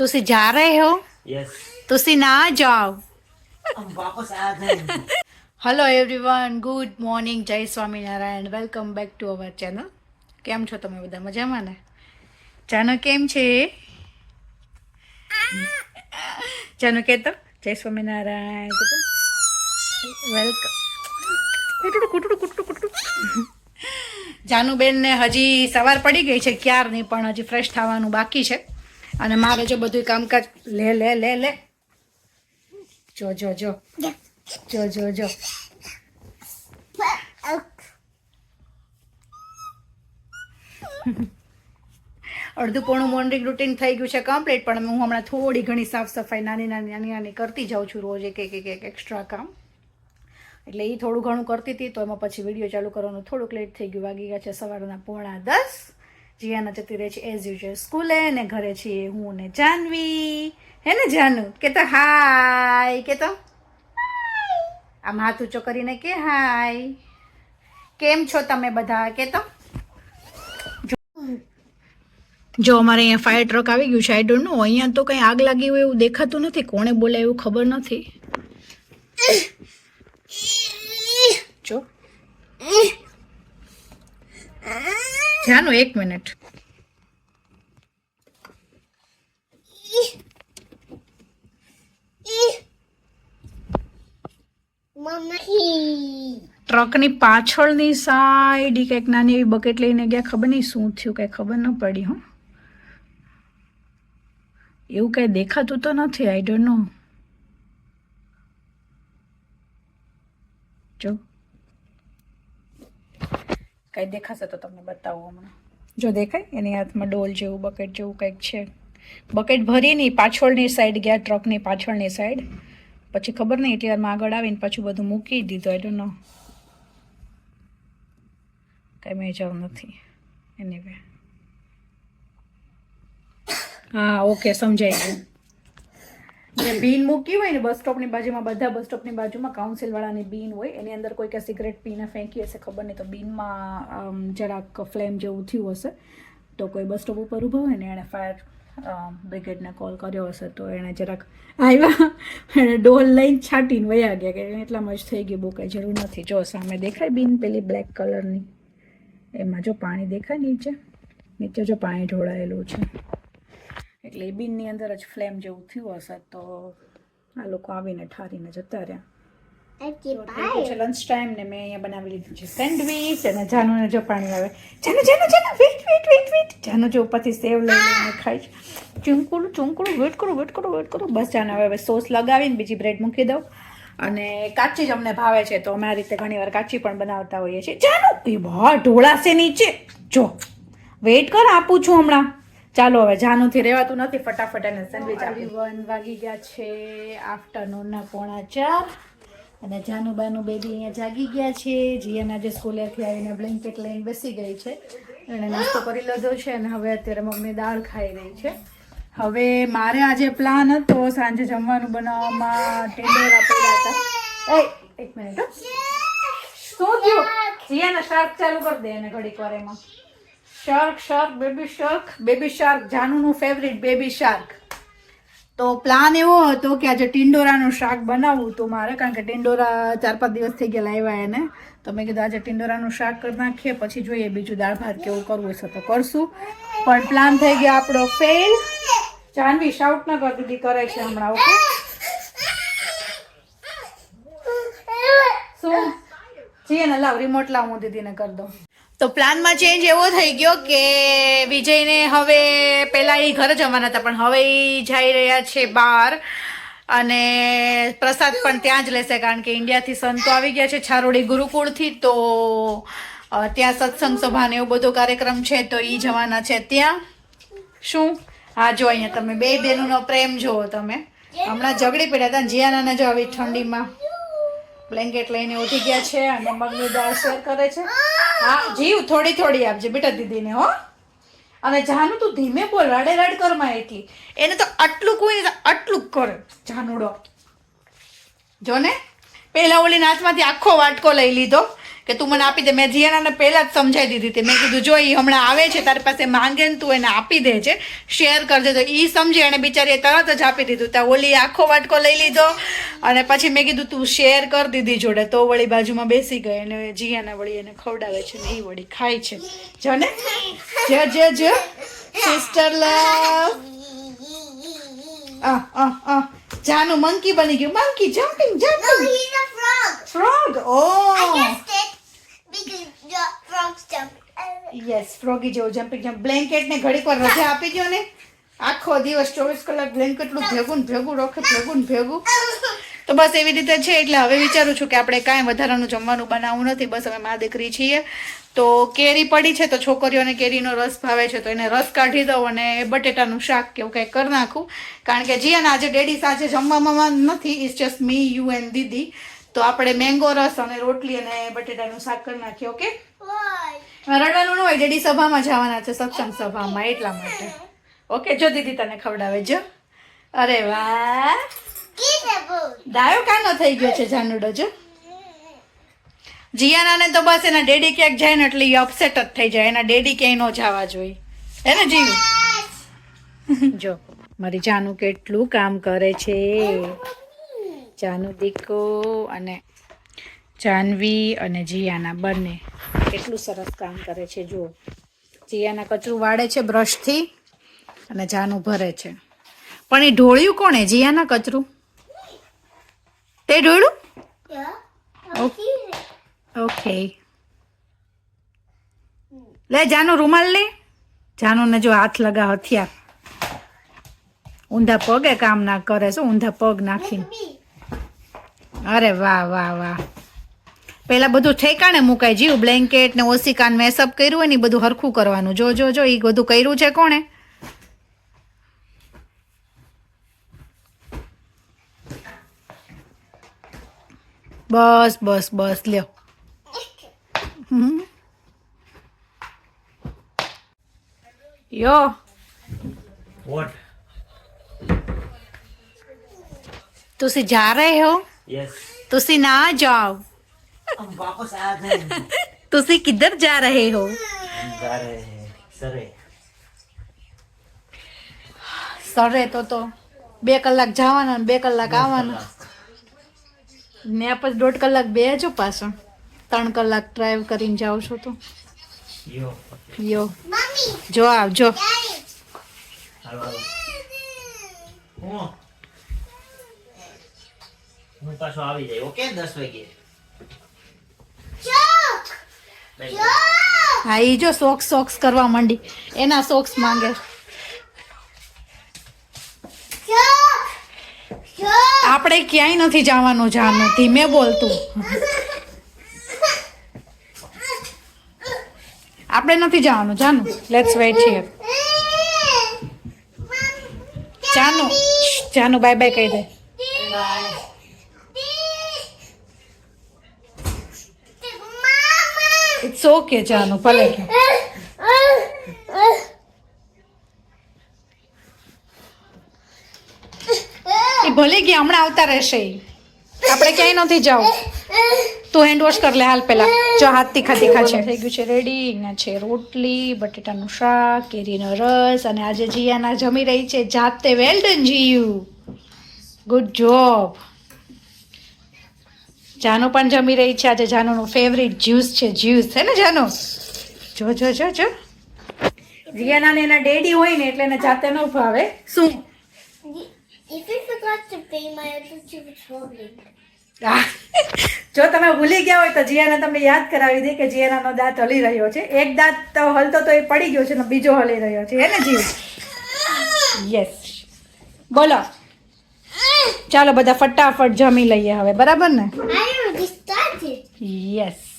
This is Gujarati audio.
तुसी जा रहे हो? यस तुसी ना जाओ। हम वापस आ जाएंगे hello everyone good morning Jai Swaminarayan welcome back to our channel કેમ છો તમે બધા? મજામાં ને? જાનો કેમ છે? જાનો કહેતો જય સ્વામિનારાયણ કહેતો વેલકમ કુટડું કુટડું કુટડું કુટડું. જાનુબેનને હજી સવાર પડી ગઈ છે ક્યારની પણ હજી ફ્રેશ થવાનું બાકી છે. અને મારે જો બધું કામકાજ લે લે લે લે. જો જો જો. જો. જો જો અડધું પોણું મોર્નિંગ રૂટીન થઈ ગયું છે કમ્પ્લીટ પણ હું હમણાં થોડી ઘણી સાફ સફાઈ નાની નાની નાની નાની કરતી જાઉં છું રોજ એક એક એક એક એક્સ્ટ્રા કામ. એટલે એ થોડું ઘણું કરતી હતી તો એમાં પછી વીડિયો ચાલુ કરવાનું થોડુંક લેટ થઈ ગયું. વાગી ગયા છે સવારના પોણા દસ. જીયાના જતી રહે છે એઝ યુઝ્યુઅલ સ્કૂલે ને ઘરે છીએ હું ને જાનવી હે ને જાનુ કે તો હાય કે તો આમ હાથ ઊંચો કરીને કે હાય કેમ છો તમે બધા કે તો જો અમારે અહીંયા ફાયર ટ્રક આવી ગયું છે આઈ ડોન્ટ નો અહીંયા તો કંઈ આગ લાગી હોય એવું દેખાતું નથી કોણે બોલાય એવું ખબર નથી જો જાનું એક મિનિટ ટ્રકની પાછળની સાઈડ ઈ કંઈક નાની એવી બકેટ લઈને ગયા ખબર નહીં શું થયું કંઈ ખબર ન પડી હો. એવું કંઈ દેખાતું તો નથી આઈ ડોન્ટ નો જો. કંઈ દેખાશે તો તમને બતાવું હમણાં જો દેખાય? એની હાથમાં ડોલ જેવું, બકેટ જેવું કંઈક છે. બકેટ ભરીની પાછળની સાઈડ ગયા ટ્રકની પાછળની સાઈડ પછી ખબર નહીં એટલી વારમાં આગળ આવીને પાછું બધું મૂકી દીધું આઈ ડોન્ટ નો કંઈ મેજર નથી. એનીવે હા ઓકે સમજાઈ ગયું. જે બીન મૂકી હોય ને, બસ સ્ટોપની બાજુમાં, બધા બસ સ્ટોપની બાજુમાં કાઉન્સિલવાળાની બીન હોય, એની અંદર કોઈ કે સિગરેટ પીને ફેંકી હશે, ખબર નહીં, તો બીનમાં જરાક ફ્લેમ જેવું થયું હશે, તો કોઈ બસ સ્ટોપ ઉપર ઊભા હોય ને, એણે ફાયર બ્રિગેડને કોલ કર્યો હશે, તો એણે જરાક આવ્યા, એણે ડોલ લઈને છાંટીને વયા ગયા કે એટલામાં જ થઈ ગયું, બહુ કંઈ જરૂર નથી. જો, સામે દેખાય બીન પેલી બ્લેક કલરની, એમાં જો પાણી દેખાય નીચે નીચે જો પાણી ઢોળાયેલું છે. એટલે એ બીનની અંદર જ ફ્લેમ જેવું થયું હશે તો આ લોકો આવીને ઠારીને જતા રહ્યા. છે લંચ ટાઈમ ને મેં અહીંયા બનાવી લીધું છે સેન્ડવીચ અને જાનુને જો પાણી આવે Janu Janu Janu wet wet wet wet Janu જો ઉપરથી સેવ લઈને ખાય છે. ચૂંકુડું ચૂંકુડું વેટ કરો વેટ કરો વેટ કરો. બસ જાનુ હવે સોસ લગાવીને બીજી બ્રેડ મૂકી દઉં. અને કાચી જ અમને ભાવે છે તો અમે આ રીતે ઘણીવાર કાચી પણ બનાવતા હોઈએ છીએ. જાનુ એ બહા ઢોળાશે નીચે. જો વેટ કર આપું છું હમણાં. ચાલો હવે, જાનુંથી રહેવાતું નથી, ફટાફટ એને સેન્ડવિચ આપી વન વાગી ગયા છે આફ્ટરનૂનના પોણા ચાર. અને જાનુ બાનુ બેબી અહીંયા જાગી ગયા છે. જીયાના જે સ્કૂલેથી આવીને બ્લેન્કેટ લઈને બેસી ગઈ છે. એણે નાસ્તો કરી લીધો છે અને હવે અત્યારે મમ્મી દાળ ખાઈ રહી છે. હવે મારે આજે પ્લાન હતો સાંજે જમવાનું બનાવવામાં ટેન્ડર આપેલા હતા. એક મિનિટ. શું થયું? જીયાના શાક ચાલુ કરી દે એને ઘડીક વાર એમાં. Shark shark baby shark baby shark જાનુનું favourite baby shark તો પ્લાન એવો હતો કે આજે ટિંડોરાનું શાક બનાવવું હતું મારે કારણ કે ટિંડોરા ચાર પાંચ દિવસ થઈ ગયા લાવ્યા એને. તો મેં કીધું આજે ટિંડોરાનું શાક કરી નાખીએ પછી જોઈએ બીજું દાળ ભાત કેવું કરવું છે તો કરશું. પણ પ્લાન થઈ ગયો આપણો ફેલ જાનવી શાઉટ ન કરી દીધી કરે છે હમણાં ઓકે શું? જી ને લાવ રિમોટ લાવ હું દીદીને કરી દઉં. તો પ્લાનમાં ચેન્જ એવો થઈ ગયો કે વિજયને હવે પહેલાં એ ઘરે જવાના હતા, પણ હવે એ જઈ રહ્યા છે બહાર અને પ્રસાદ પણ ત્યાં જ લેશે, કારણ કે ઇન્ડિયાથી સંતો આવી ગયા છે છારોડી ગુરુકુળથી, તો ત્યાં સત્સંગ સભાને એવો બધો કાર્યક્રમ છે, તો એ જવાના છે ત્યાં. શું? હા, જો અહીંયા તમે બે બહેનોનો પ્રેમ જુઓ તમે. હમણાં ઝઘડી પડ્યા હતા જીયાનાને જો આવી ઠંડીમાં. બ્લેન્કેટ લઈને ઉઠી ગયા છે અને મગની દાળ શેર કરે છે. હા, જીવ થોડી થોડી આપજે, બેટા દીદીને, હો. અને જાનુ તું ધીમે બોલ, રડે રડ કરમાં એટલી એને તો આટલું કોઈ આટલું કર, જાનુડો. જો ને પેલા ઓલી નાચમાંથી આખો વાટકો લઈ લીધો. કે તું મને આપી દે. મેં જીયાનાને પહેલાં જ સમજાવી દીધી હતી. મેં કીધું જો એ હમણાં આવે છે તારી પાસે માંગે ને તું એને આપી દે છે શેર કરજે. તો એ સમજી એને બિચારીએ તરત જ આપી દીધું. ત્યાં ઓલી આખો વાટકો લઈ લીધો અને પછી મેં કીધું તું શેર કર દીધી જોડે. તો વળી બાજુમાં બેસી ગઈ અને જીયાના વળી એને ખવડાવે છે ને એ વળી ખાય છે. જો ને જો જો જો સિસ્ટર લવ આ આ આ જાનું મંકી બની ગયું. Monkey jumping jumping frog. Frog oh yes froggy જેવું જમ્પિંગ જમ્પ બ્લેન્કેટ ને ઘડીક વાર રજા આપી દો ને. આખો દિવસ ચોવીસ કલાક બ્લેન્કેટનું ભેગું ભેગું રોખે ભેગું ભેગું. તો બસ એવી રીતે છે એટલે હવે વિચારું છું કે આપણે કાંઈ વધારાનું જમવાનું બનાવવું નથી. બસ અમે મા દીકરી છીએ. તો કેરી પડી છે તો છોકરીઓને કેરીનો રસ ભાવે છે તો એને રસ કાઢી દઉં અને બટેટાનું શાક કે એવું કંઈક કરી નાખું. કારણ કે જીયાને આજે ડેડી સાંજે જમવામાં નથી it's just me you and Didi. તો આપણે મેંગો રસ અને રોટલી અને બટેટાનું શાક કરી નાખીએ ઓકે Why? રડવાનું હોય ડેડી સભામાં જવાના છે, સત્સંગ સભામાં, એટલા માટે. ઓકે, જો દીદી તને ખવડાવે, જો. અરે વાહ. દાયો કાનો થઈ ગયો છે જાનુડો જો. જીયાનાને તો બસ એના ડેડી ક્યાંક જાય ને એટલે અપસેટ જ થઈ જાય. એના ડેડી ક્યાંય ન જવા જોઈએ. હે ને જીવ જો, મારી જાનુ કેટલું કામ કરે છે. જાનુ દીકો અને જાનવી અને જીયાના બંને કેટલું સરસ કામ કરે છે જુઓ. જીયાના કચરું વાળે છે બ્રશથી અને જાનું ભરે છે. પણ એ ઢોળ્યું કોણે જીયાના કચરું? તે ઢોળ્યું. ઓકે. લે જાનું રૂમાલ લે. જાનુને જો હાથ લગા હથિયાર. ઊંધા પગે કામ ના કરે શું ઊંધા પગ નાખીને. અરે વાહ વાહ વાહ. પહેલાં બધું ઠેકાણે મુકાય. જીવ બ્લેન્કેટ ને ઓસિકાન મેસઅપ કર્યું હોય ને બધું હરખું કરવાનું. જો જો જો એ બધું કર્યું છે કોણે? બસ બસ બસ લ્યો. યો. વોટ તુસી જા રહે હો? યસ તુસી ના જાઓ. हम वापस आ गए हम तुसी किधर जा रहे हो जा रहे हैं सरे સરે તો તો બે કલાક જવાના ને બે કલાક આવવાના ને પછી દોઢ કલાક બે જો પાછળ ત્રણ કલાક ડ્રાઈવ કરીને જાઓ છો તો Yo. યો Mommy. જો આવજો Daddy. હાલો હાલો હું હું પાછો આવી જાય ઓકે દસ વાગે હા એ જો સોક્સ સોક્સ કરવા માંડી. એના સોક્સ માંગે. આપણે ક્યાંય નથી જવાનું જાનું ધીમે બોલતું. આપણે નથી જવાનું, જાનું લેટ્સ વેઇટ હિયર જાનું જાનું બાય બાય કહી દે. ઇટ્સ ઓકે જાનું ભલે કે. એ ભલે ગયા હમણાં આવતા રહેશે આપણે ક્યાંય નથી જાવ. તું હેન્ડ વોશ કર લે હાલ પહેલા. જો હાથ તીખા તીખા છે. થઈ ગયું છે. રેડી અહીંયા છે રોટલી બટેટાનું શાક કેરીનો રસ અને આજે જીયાના જમી રહી છે જાતે. વેલ ડન જીયુ. ગુડ જોબ જાનુ પણ જમી રહી છે. આજે જાનુનું ફેવરિટ જ્યુસ છે. જ્યુસ છે ને જાનુ? જો જો જો જો. રિયાના ને એના ડેડી હોય ને એટલે એને જાતે ન ભાવે. શું? જો તમે ભૂલી ગયા હોય તો જીયાને તમને યાદ કરાવી દે કે જીયાનાનો દાંત હલી રહ્યો છે. એક દાંત તો હલતો તો એ પડી ગયો છે ને બીજો હલી રહ્યો છે. હે ને જીવ? યસ બોલો. ચાલો બધા ફટાફટ જમી લઈએ હવે. બરાબર ને? Yes.